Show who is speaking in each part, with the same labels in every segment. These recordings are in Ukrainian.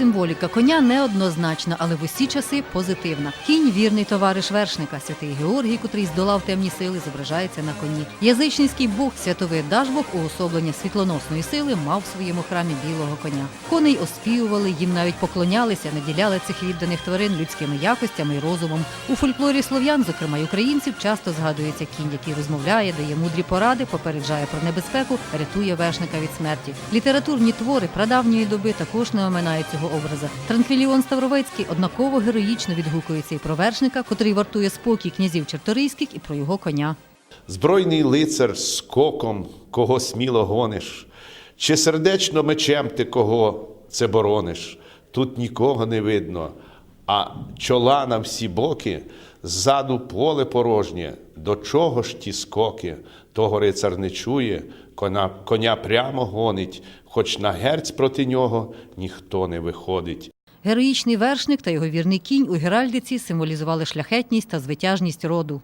Speaker 1: Символіка коня неоднозначна, але в усі часи позитивна. Кінь вірний товариш вершника, святий Георгій, котрий здолав темні сили, зображається на коні. Язичницький бог святовий Дажбог, уособлення світлоносної сили, мав в своєму храмі білого коня. Коней оспівували, їм навіть поклонялися, наділяли цих відданих тварин людськими якостями і розумом. У фольклорі слов'ян, зокрема й українців, часто згадується кінь, який розмовляє, дає мудрі поради, попереджає про небезпеку, рятує вершника від смерті. Літературні твори прадавньої доби також не оминають цього образа. Транквіліон Ставровецький однаково героїчно відгукується і про вершника, котрий вартує спокій князів Черторийських, і про його коня.
Speaker 2: Збройний лицар скоком, кого сміло гониш, чи сердечно мечем ти кого це борониш, тут нікого не видно, а чола на всі боки, ззаду поле порожнє, до чого ж ті скоки, того рицар не чує, коня, коня прямо гонить, хоч на герць проти нього ніхто не виходить.
Speaker 1: Героїчний вершник та його вірний кінь у геральдиці символізували шляхетність та звитяжність роду.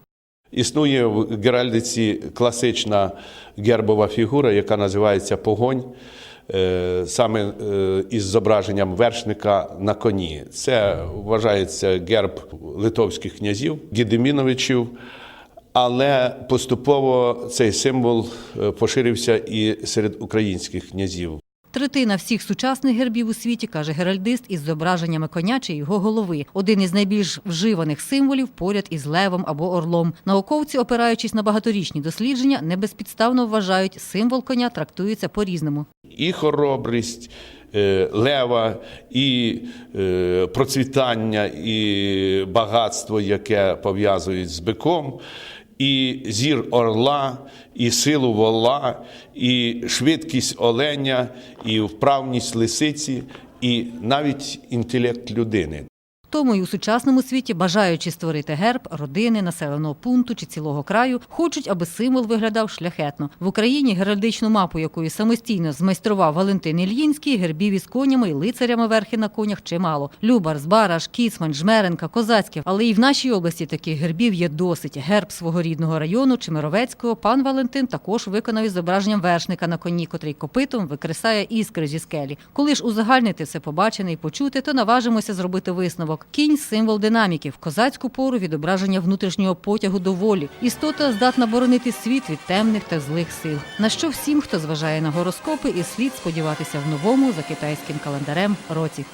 Speaker 2: Існує в геральдиці класична гербова фігура, яка називається погонь, саме е, із зображенням вершника на коні. Це вважається герб литовських князів, Гедеміновичів. Але поступово цей символ е, поширився і серед українських князів.
Speaker 1: Третина всіх сучасних гербів у світі, каже геральдист, із зображеннями коня чи його голови. Один із найбільш вживаних символів поряд із левом або орлом. Науковці, опираючись на багаторічні дослідження, не безпідставно вважають, символ коня трактується по-різному.
Speaker 2: і хоробрість е, лева, і е, процвітання, і багатство, яке пов'язують з биком, і зір орла, і силу вола, і швидкість оленя, і вправність лисиці, і навіть інтелект людини.
Speaker 1: Тому й у сучасному світі, бажаючи створити герб родини, населеного пункту чи цілого краю, хочуть, аби символ виглядав шляхетно. В Україні геральдичну мапу, якою самостійно змайстрував Валентин Ільїнський, гербів із конями і лицарями верхи на конях чимало. Любар, Збараш, Кіцмань, Жмеренка, Козацьків. Але і в нашій області таких гербів є досить. Герб свого рідного району Чемеровецького пан Валентин також виконав із зображенням вершника на коні, котрий копитом викресає іскри зі скелі. Коли ж узагальнити все побачене і почути, то наважимося зробити висновок. Кінь символ динаміки, в козацьку пору відображення внутрішнього потягу до волі. Істота здатна боронити світ від темних та злих сил. На що всім, хто зважає на гороскопи, і слід сподіватися в новому за китайським календарем році.